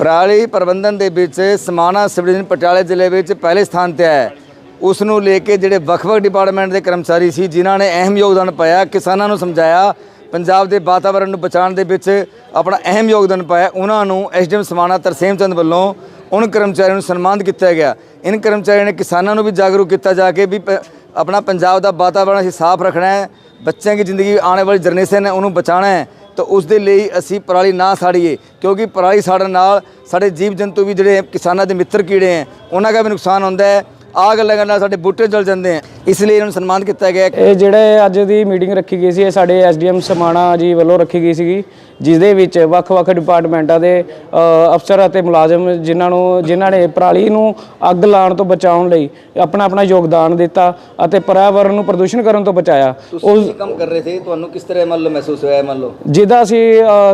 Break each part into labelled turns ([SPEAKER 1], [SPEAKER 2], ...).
[SPEAKER 1] ਪਰਾਲੀ ਪ੍ਰਬੰਧਨ ਦੇ ਵਿੱਚ ਸਮਾਣਾ ਸਿਵਲ ਪਟਿਆਲੇ ਜ਼ਿਲ੍ਹੇ ਵਿੱਚ ਪਹਿਲੇ ਸਥਾਨ ਤੇ ਹੈ। ਉਸ ਨੂੰ ਲੈ ਕੇ ਜਿਹੜੇ ਵੱਖ-ਵੱਖ ਡਿਪਾਰਟਮੈਂਟ ਦੇ ਕਰਮਚਾਰੀ ਸੀ, ਜਿਨ੍ਹਾਂ ਨੇ ਅਹਿਮ ਯੋਗਦਾਨ ਪਾਇਆ, ਕਿਸਾਨਾਂ ਨੂੰ ਸਮਝਾਇਆ, ਪੰਜਾਬ ਦੇ ਵਾਤਾਵਰਣ ਨੂੰ ਬਚਾਉਣ ਦੇ ਵਿੱਚ ਆਪਣਾ ਅਹਿਮ ਯੋਗਦਾਨ ਪਾਇਆ, ਉਹਨਾਂ ਨੂੰ ਐਸਡੀਐਮ ਸਮਾਣਾ ਤਰਸੇਮ ਚੰਦ ਵੱਲੋਂ ਉਹਨਾਂ ਕਰਮਚਾਰੀਆਂ ਨੂੰ ਸਨਮਾਨਿਤ ਕੀਤਾ ਗਿਆ। ਇਨ ਕਰਮਚਾਰੀਆਂ ਨੇ ਕਿਸਾਨਾਂ ਨੂੰ ਵੀ ਜਾਗਰੂਕ ਕੀਤਾ ਜਾ ਕੇ ਵੀ ਪ- ਆਪਣਾ ਪੰਜਾਬ ਦਾ ਵਾਤਾਵਰਣ ਅਸੀਂ ਸਾਫ਼ ਰੱਖਣਾ ਹੈ, ਬੱਚਿਆਂ ਦੀ ਜ਼ਿੰਦਗੀ ਆਉਣ ਵਾਲੀ ਜਨਰੇਸ਼ਨ ਹੈ, ਉਹਨੂੰ ਬਚਾਉਣਾ ਹੈ। ਤਾਂ ਉਸ ਦੇ ਲਈ ਅਸੀਂ ਪਰਾਲੀ ਨਾ ਸਾੜੀਏ, ਕਿਉਂਕਿ ਪਰਾਲੀ ਸਾੜਨ ਨਾਲ ਸਾਡੇ ਜੀਵ ਜੰਤੂ ਵੀ ਜਿਹੜੇ ਕਿਸਾਨਾਂ ਦੇ ਮਿੱਤਰ ਕੀੜੇ ਹੈ, ਉਹਨਾਂ ਦਾ ਵੀ ਨੁਕਸਾਨ ਹੁੰਦਾ ਹੈ। ਆਗ ਲੱਗਣ ਨਾਲ ਸਾਡੇ ਬੂਟੇ ਜਲ ਜਾਂਦੇ ਹੈ ਇਸ ਲਈ ਇਹਨਾਂ ਨੂੰ ਸਨਮਾਨ ਕੀਤਾ ਗਿਆ।
[SPEAKER 2] ਇਹ ਜਿਹੜੇ ਅੱਜ ਦੀ ਮੀਟਿੰਗ ਰੱਖੀ ਗਈ ਸੀ ਇਹ ਸਾਡੇ ਐਸਡੀਐਮ ਸਮਾਣਾ ਜੀ ਵੱਲੋਂ ਰੱਖੀ ਗਈ ਸੀਗੀ ਜਿਸ ਦੇ ਵਿੱਚ ਵੱਖ-ਵੱਖ ਡਿਪਾਰਟਮੈਂਟਾਂ ਦੇ ਅਫਸਰ ਅਤੇ ਮੁਲਾਜ਼ਮ ਜਿਨ੍ਹਾਂ ਨੂੰ ਜਿਨ੍ਹਾਂ ਨੇ ਪਰਾਲੀ ਨੂੰ ਅੱਗ ਲਾਉਣ ਤੋਂ ਬਚਾਉਣ ਲਈ ਆਪਣਾ ਆਪਣਾ ਯੋਗਦਾਨ ਦਿੱਤਾ ਅਤੇ ਪਰਿਆਵਰਣ ਨੂੰ ਪ੍ਰਦੂਸ਼ਣ ਕਰਨ ਤੋਂ ਬਚਾਇਆ।
[SPEAKER 1] ਤੁਸੀਂ ਕੰਮ ਕਰ ਰਹੇ ਸੀ? ਤੁਹਾਨੂੰ ਕਿਸ ਤਰ੍ਹਾਂ ਮੰਨ ਲਓ ਮਹਿਸੂਸ ਹੋਇਆ ਮੰਨ ਲਓ?
[SPEAKER 2] ਜਿੱਦਾਂ ਅਸੀਂ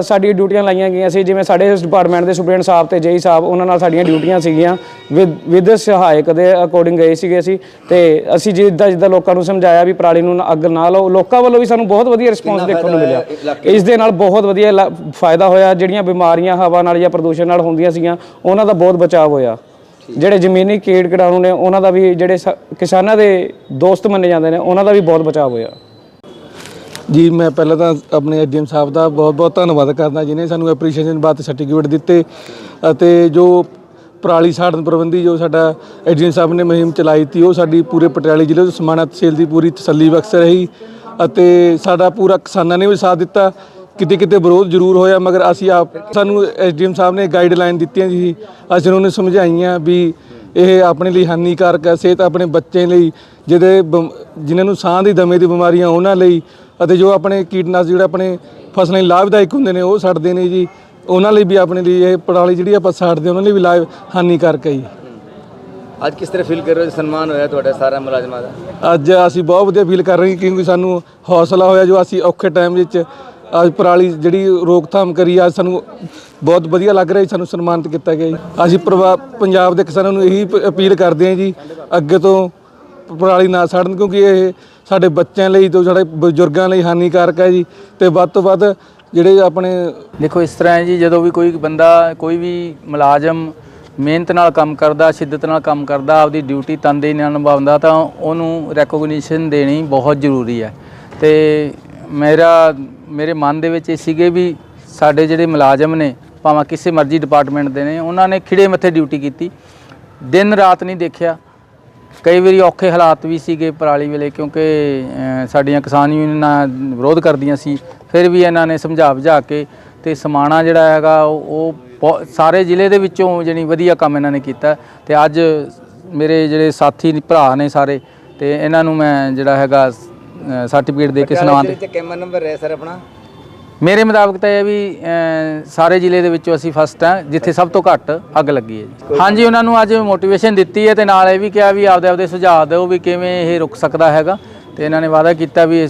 [SPEAKER 2] ਸਾਡੀ ਡਿਊਟੀਆਂ ਲਾਈਆਂ ਗਈਆਂ ਸੀ ਜਿਵੇਂ ਸਾਡੇ ਡਿਪਾਰਟਮੈਂਟ ਦੇ ਸੁਪਰਡੈਂਟ ਸਾਹਿਬ ਤੇ ਜੇਈ ਸਾਹਿਬ ਉਹਨਾਂ ਨਾਲ ਸਾਡੀਆਂ ਡਿਊਟੀਆਂ ਸੀਗੀਆਂ ਵਿਦ ਵਿਦ ਸਹਾਇਕ ਦੇ ਅਕੋਰਡਿੰਗ ਗਏ ਸੀਗੇ ਅਸੀਂ ਤੇ ਅਸੀਂ ਜਿੱਦਾਂ ਜਿੱਦਾਂ ਲੋਕਾਂ ਨੂੰ ਸਮਝਾਇਆ ਵੀ ਪਰਾਲੀ ਨੂੰ ਨਾ- ਅੱਗ ਨਾ ਲਾਓ ਲੋਕਾਂ ਵੱਲੋਂ ਵੀ ਸਾਨੂੰ ਬਹੁਤ ਵਧੀਆ ਰਿਸਪੌਂਸ ਦੇਖਣ ਨੂੰ ਮਿਲਿਆ। ਇਸ ਦੇ ਨਾਲ ਬਹੁਤ ਵਧੀਆ ਲਾ- ਫਾਇਦਾ ਹੋਇਆ ਜਿਹੜੀਆਂ ਬਿਮਾਰੀਆਂ ਹਵਾ ਨਾਲ ਜਾਂ ਪ੍ਰਦੂਸ਼ਣ ਨਾਲ ਹੁੰਦੀਆਂ ਸੀਗੀਆਂ ਉਹਨਾਂ ਦਾ ਬਹੁਤ ਬਚਾਅ ਹੋਇਆ। ਜਿਹੜੇ ਜ਼ਮੀਨੀ ਕੀੜ ਕੀੜਾਣੂ ਨੇ ਉਹਨਾਂ ਦਾ ਵੀ ਜਿਹੜੇ ਸ- ਕਿਸਾਨਾਂ ਦੇ ਦੋਸਤ ਮੰਨੇ ਜਾਂਦੇ ਨੇ ਉਹਨਾਂ ਦਾ ਵੀ ਬਹੁਤ ਬਚਾਅ ਹੋਇਆ।
[SPEAKER 3] ਜੀ ਮੈਂ ਪਹਿਲਾਂ ਤਾਂ ਆਪਣੇ ਐਡੀਐਮ ਸਾਹਿਬ ਦਾ ਬਹੁਤ-ਬਹੁਤ ਧੰਨਵਾਦ ਕਰਦਾ ਜਿਨੇ ਸਾਨੂੰ ਐਪਰੀਸ਼ੀਏਸ਼ਨ ਬਾਤ ਸਰਟੀਫਿਕੇਟ ਦਿੱਤੇ ਅਤੇ ਜੋ ਪਰਾਲੀ ਸਾੜਨ ਪ੍ਰਬੰਧੀ ਜੋ ਸਾਡਾ ਐਡੀਐਮ ਸਾਹਿਬ ਨੇ ਮੁਹਿੰਮ ਚਲਾਈ ਤੀ, ਉਹ ਸਾਡੀ ਪੂਰੇ ਪਟਿਆਲੇ ਜ਼ਿਲ੍ਹੇ ਤੋਂ ਸਮਾਣਾ ਤਹਿਸੀਲ ਦੀ ਪੂਰੀ ਤਸੱਲੀ ਬਖਸ਼ ਰਹੀ ਅਤੇ ਸਾਡਾ ਪੂਰਾ ਕਿਸਾਨਾਂ ਨੇ ਵੀ ਸਾਥ ਦਿੱਤਾ। ਕਿਤੇ ਕਿਤੇ ਵਿਰੋਧ ਜ਼ਰੂਰ ਹੋਇਆ, ਮਗਰ ਅਸੀਂ ਆਪ ਸਾਨੂੰ ਐਸਡੀਐਮ ਸਾਹਿਬ ਨੇ ਗਾਈਡਲਾਈਨ ਦਿੱਤੀਆਂ ਜੀ, ਅਸੀਂ ਉਹਨਾਂ ਨੂੰ ਸਮਝਾਈਆਂ ਵੀ ਇਹ ਆਪਣੇ ਲਈ ਹਾਨੀਕਾਰਕ ਹੈ, ਸਿਹਤ ਆਪਣੇ ਬੱਚੇ ਲਈ, ਜਿਹਦੇ ਬਮ- ਜਿਨ੍ਹਾਂ ਨੂੰ ਸਾਹ ਦੀ ਦਮੇ ਦੀ ਬਿਮਾਰੀਆਂ ਉਹਨਾਂ ਲਈ, ਅਤੇ ਜੋ ਆਪਣੇ ਕੀਟਨਾਸ਼ਕ ਜਿਹੜੇ ਆਪਣੇ ਫਸਲਾਂ ਲਈ ਲਾਭਦਾਇਕ ਹੁੰਦੇ ਨੇ, ਉਹ ਛੱਡਦੇ ਨੇ ਜੀ। ਉਹਨਾਂ ਲਈ ਵੀ ਆਪਣੇ ਲਈ ਇਹ ਪਰਾਲੀ ਜਿਹੜੀ ਆਪਾਂ ਛੱਡਦੇ ਉਹਨਾਂ ਲਈ ਵੀ ਲਾਭ ਹਾਨੀਕਾਰਕ ਹੈ ਜੀ।
[SPEAKER 1] ਅੱਜ ਕਿਸ ਤਰ੍ਹਾਂ ਫੀਲ ਕਰ ਰਹੇ ਹੋ? ਸਨਮਾਨ ਹੋਇਆ ਤੁਹਾਡਾ ਸਾਰਾ ਮੁਲਾਜ਼ਮਾਂ ਦਾ?
[SPEAKER 3] ਅੱਜ ਅਸੀਂ ਬਹੁਤ ਵਧੀਆ ਫੀਲ ਕਰ ਰਹੇ ਹਾਂ ਕਿਉਂਕਿ ਸਾਨੂੰ ਹੌਸਲਾ ਹੋਇਆ ਜੋ ਅਸੀਂ ਔਖੇ ਟਾਈਮ ਵਿੱਚ ਅੱਜ ਪਰਾਲੀ ਜਿਹੜੀ ਰੋਕਥਾਮ ਕਰੀ ਅੱਜ ਸਾਨੂੰ ਬਹੁਤ ਵਧੀਆ ਲੱਗ ਰਿਹਾ ਜੀ ਸਾਨੂੰ ਸਨਮਾਨਿਤ ਕੀਤਾ ਗਿਆ ਜੀ। ਅਸੀਂ ਪੰਜਾਬ ਦੇ ਕਿਸਾਨਾਂ ਨੂੰ ਇਹੀ ਅਪੀਲ ਕਰਦੇ ਹਾਂ ਜੀ ਅੱਗੇ ਤੋਂ ਪਰਾਲੀ ਨਾ ਸਾੜਨ ਕਿਉਂਕਿ ਇਹ ਸਾਡੇ ਬੱਚਿਆਂ ਲਈ ਤੇ ਸਾਡੇ ਬਜ਼ੁਰਗਾਂ ਲਈ ਹਾਨੀਕਾਰਕ ਹੈ ਜੀ। ਤੇ ਵੱਧ ਤੋਂ ਵੱਧ ਜਿਹੜੇ ਆਪਣੇ
[SPEAKER 4] ਦੇਖੋ, ਇਸ ਤਰ੍ਹਾਂ ਹੈ ਜੀ, ਜਦੋਂ ਵੀ ਕੋਈ ਬੰਦਾ, ਕੋਈ ਵੀ ਮੁਲਾਜ਼ਮ ਮਿਹਨਤ ਨਾਲ ਕੰਮ ਕਰਦਾ, ਸ਼ਿੱਦਤ ਨਾਲ ਕੰਮ ਕਰਦਾ, ਆਪਦੀ ਡਿਊਟੀ ਤਨਦੇਹੀ ਨਾਲ ਨਿਭਾਉਂਦਾ, ਤਾਂ ਉਹਨੂੰ ਰੈਕੋਗਨੀਸ਼ਨ ਦੇਣੀ ਬਹੁਤ ਜ਼ਰੂਰੀ ਹੈ। ਤੇ ਮੇਰਾ, ਮੇਰੇ ਮਨ ਦੇ ਵਿੱਚ ਇਹ ਸੀਗੇ ਵੀ ਸਾਡੇ ਜਿਹੜੇ ਮੁਲਾਜ਼ਮ ਨੇ, ਭਾਵੇਂ ਕਿਸੇ ਮਰਜ਼ੀ ਡਿਪਾਰਟਮੈਂਟ ਦੇ ਨੇ, ਉਹਨਾਂ ਨੇ ਖਿੜੇ ਮੱਥੇ ਡਿਊਟੀ ਕੀਤੀ। ਦਿਨ ਰਾਤ ਨਹੀਂ ਦੇਖਿਆ ਕਈ ਵਾਰੀ ਔਖੇ ਹਾਲਾਤ ਵੀ ਸੀਗੇ ਪਰਾਲੀ ਵੇਲੇ ਕਿਉਂਕਿ ਸਾਡੀਆਂ ਕਿਸਾਨ ਯੂਨੀਅਨਾਂ ਵਿਰੋਧ ਕਰਦੀਆਂ ਸੀ। ਫਿਰ ਵੀ ਇਹਨਾਂ ਨੇ ਸਮਝਾ ਬੁਝਾ ਕੇ ਤੇ ਸਮਾਣਾ ਜਿਹੜਾ ਹੈਗਾ ਉਹ ਸਾਰੇ ਜ਼ਿਲ੍ਹੇ ਦੇ ਵਿੱਚੋਂ ਜਾਣੀ ਵਧੀਆ ਕੰਮ ਇਹਨਾਂ ਨੇ ਕੀਤਾ। ਤੇ ਅੱਜ ਮੇਰੇ ਜਿਹੜੇ ਸਾਥੀ ਭਰਾ ਨੇ ਸਾਰੇ ਤੇ ਇਹਨਾਂ ਨੂੰ ਮੈਂ ਜਿਹੜਾ ਹੈਗਾ ਸਰਟੀਫਿਕੇਟ ਦੇ ਕੇ ਸਨਮਾਨ
[SPEAKER 1] ਤੇ ਕੈਮਰਾ ਨੰਬਰ ਹੈ ਸਰ ਆਪਣਾ?
[SPEAKER 4] ਮੇਰੇ ਮੁਤਾਬਕ ਤਾਂ ਇਹ ਵੀ ਸਾਰੇ ਜ਼ਿਲ੍ਹੇ ਦੇ ਵਿੱਚੋਂ ਅਸੀਂ ਫਸਟ ਆ ਜਿੱਥੇ ਸਭ ਤੋਂ ਘੱਟ ਅੱਗ ਲੱਗੀ ਹੈ ਜੀ। ਹਾਂਜੀ ਉਹਨਾਂ ਨੂੰ ਅੱਜ ਮੋਟੀਵੇਸ਼ਨ ਦਿੱਤੀ ਹੈ ਤੇ ਨਾਲ ਇਹ ਵੀ ਕਿਹਾ ਵੀ ਆਪਦੇ ਆਪਦੇ ਸੁਝਾਅ ਦਿਓ ਵੀ ਕਿਵੇਂ ਇਹ ਰੁਕ ਸਕਦਾ ਹੈਗਾ। ਤੇ ਇਹਨਾਂ ਨੇ ਵਾਅਦਾ ਕੀਤਾ ਵੀ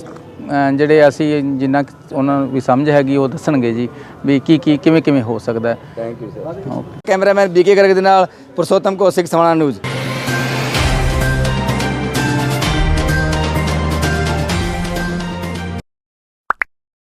[SPEAKER 4] ਜਿਹੜੇ ਅਸੀਂ ਜਿੰਨਾ ਉਹਨਾਂ ਨੂੰ ਵੀ ਸਮਝ ਹੈਗੀ ਉਹ ਦੱਸਣਗੇ ਜੀ ਵੀ ਕੀ ਕੀ ਕਿਵੇਂ ਕਿਵੇਂ ਹੋ ਸਕਦਾ ਹੈ।
[SPEAKER 1] Thank you sir cameraman B K Garg ਦੇ ਨਾਲ ਪੁਰਸ਼ੋਤਮ ਕੌਸ਼ਿਕ ਸਮਾਣਾ ਨਿਊਜ਼।